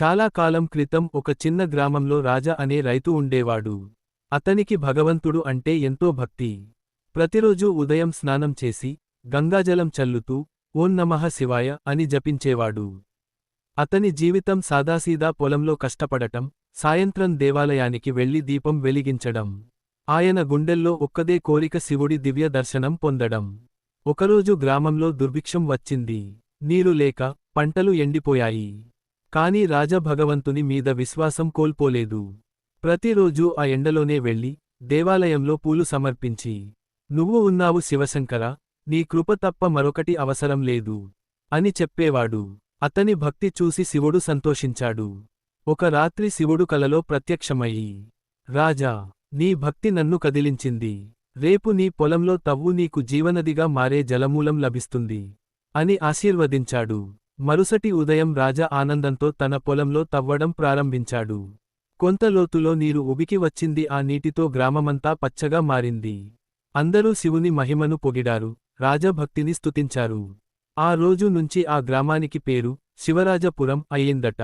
చాలా కాలం క్రితం ఒక చిన్న గ్రామంలో రాజా అనే రైతు ఉండేవాడు. అతనికి భగవంతుడు అంటే ఎంతో భక్తి. ప్రతిరోజూ ఉదయం స్నానం చేసి గంగాజలం చల్లుతూ ఓం నమః శివాయ అని జపించేవాడు. అతని జీవితం సాదాసీదా పొలంలో కష్టపడటం సాయంత్రం దేవాలయానికి వెళ్ళి దీపం వెలిగించడం ఆయన గుండెల్లో ఒక్కదే కోరిక శివుడి దివ్య దర్శనం పొందడం. ఒకరోజు గ్రామంలో దుర్భిక్షం వచ్చింది. నీరు లేక పంటలు ఎండిపోయాయి. కాని రాజభగవంతుని మీద విశ్వాసం కోల్పోలేదు. ప్రతిరోజూ ఆ ఎండలోనే వెళ్ళి దేవాలయంలో పూలు సమర్పించి నువ్వు ఉన్నావు శివశంకర నీ కృప తప్ప మరొకటి అవసరం లేదు అని చెప్పేవాడు. అతని భక్తి చూసి శివుడు సంతోషించాడు. ఒక రాత్రి శివుడు కలలో ప్రత్యక్షమయ్యి రాజా నీ భక్తి నన్ను కదిలించింది. రేపు నీ పొలంలో తవ్వు నీకు జీవనదిగా మారే జలమూలం లభిస్తుంది అని ఆశీర్వదించాడు. మరుసటి ఉదయం రాజా ఆనందంతో తన పొలంలో తవ్వడం ప్రారంభించాడు. కొంత లోతులో నీరు ఉబికి వచ్చింది ఆ నీటితో గ్రామమంతా పచ్చగా మారింది. అందరూ శివుని మహిమను పొగిడారు రాజభక్తిని స్తుతించారు. ఆ రోజు నుంచి ఆ గ్రామానికి పేరు శివరాజపురం అయ్యిందట.